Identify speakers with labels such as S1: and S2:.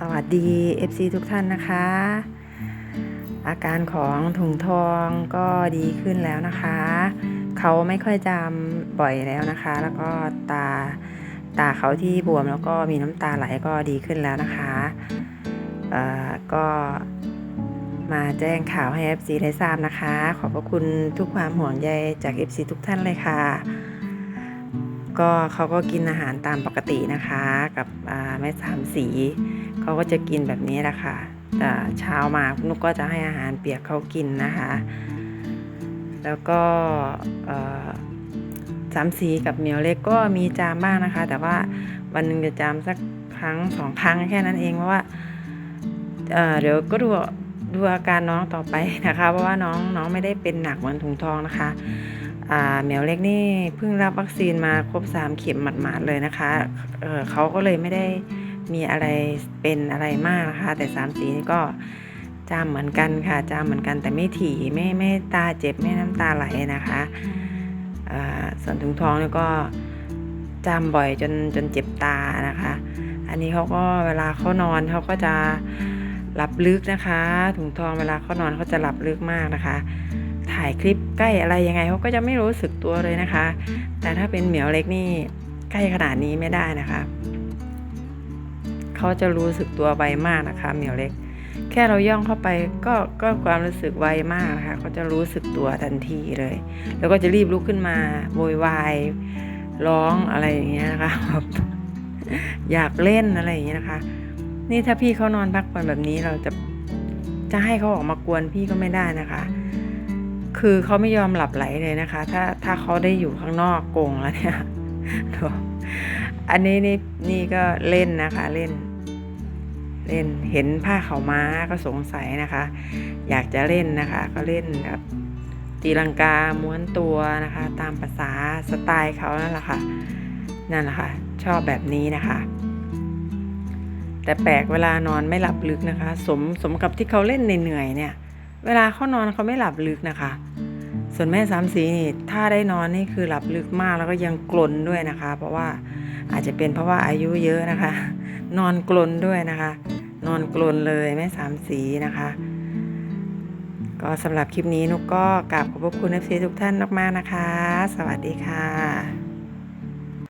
S1: สวัสดี FC ทุกท่านนะคะ อาการของถุงทองก็ดีขึ้นแล้วนะคะ เขาไม่ค่อยจำบ่อยแล้วนะคะ แล้วก็ตาตาเขาที่บวมแล้วก็มีน้ำตาไหลก็ดีขึ้นแล้วนะคะเอ่อก็มาแจ้งข่าวให้ FC ได้ทราบนะคะ ขอบพระคุณทุกความห่วงใยจาก FC ทุกท่านเลยค่ะ ก็เขาก็กินอาหารตามปกตินะคะ กับแม่สามสี เขาก็จะกินแบบนี้แหละค่ะแต่เช้ามานุกก็จะให้อาหารเปียกเขากินนะคะ แล้วก็สามสีกับเหมียวเล็กก็มีจามบ้างนะคะ แต่ว่าวันหนึ่งจะจามสักครั้งสองครั้งแค่นั้นเองเพราะว่าเเดี๋ยวก็ดูดูอาการน้องต่อไปนะคะ เพราะว่าน้องน้องไม่ได้เป็นหนักเหมือนถุงทองนะคะเหมียวเล็กนี่เพิ่งรับวัคซีนมาครบสามเข็มหมาดๆเลยนะคะเเขาก็เลยไม่ได้ มีอะไรเป็นอะไรมากนะคะ แต่สามสีนี่ก็จามเหมือนกันค่ะจามเหมือนกันแต่ไม่ถี่ไม่ไม่ตาเจ็บไม่น้ำตาไหลนะคะส่วนถุงทองนี่ก็จามบ่อยจนจนเจ็บตานะคะ อันนี้เขาก็เวลาเขานอนเขาก็จะหลับลึกนะคะ ถุงทองเวลาเขานอนเขาจะหลับลึกมากนะคะ ถ่ายคลิปใกล้อะไรยังไงเขาก็จะไม่รู้สึกตัวเลยนะคะ แต่ถ้าเป็นเหมียวเล็กนี่ใกล้ขนาดนี้ไม่ได้นะคะ เขาจะรู้สึกตัวไวมากนะคะเหมียวเล็ก แค่เราย่องเข้าไปก็ก็ความรู้สึกไวมากนะคะเขาจะรู้สึกตัวทันทีเลย แล้วก็จะรีบลุกขึ้นมาโวยวายร้องอะไรอย่างเงี้ยนะคะแบบอยากเล่นอะไรอย่างเงี้ยนะคะ นี่ถ้าพี่เขานอนพักผ่อนแบบนี้เราจะจะให้เขาออกมากวนพี่ก็ไม่ได้นะคะ คือเขาไม่ยอมหลับไหลเลยนะคะ ถ้าถ้าเขาได้อยู่ข้างนอกกงแล้วเนี่ยอันนี้นี่นี่ก็เล่นนะคะเล่น เล่นเห็นผ้าเขาม้าก็สงสัยนะคะ อยากจะเล่นนะคะ ก็เล่นแบบตีลังกาม้วนตัวนะคะ ตามภาษาสไตล์เขานั่นแหละค่ะนั่นแหละค่ะชอบแบบนี้นะคะ แต่แปลกเวลานอนไม่หลับลึกนะคะ สมสมกับที่เขาเล่นเหนื่อยเนี่ย เวลาเขานอนเขาไม่หลับลึกนะคะ ส่วนแม่สามสีนี่ถ้าได้นอนนี่คือหลับลึกมากแล้วก็ยังกลนด้วยนะคะ เพราะว่าอาจจะเป็นเพราะว่าอายุเยอะนะคะ นอนกลนด้วยนะคะ นอนกลนเลยแม่สามสีนะคะ ก็สำหรับคลิปนี้นุกก็กราบขอบพระคุณเอฟซีทุกท่านมากๆนะคะ สวัสดีค่ะ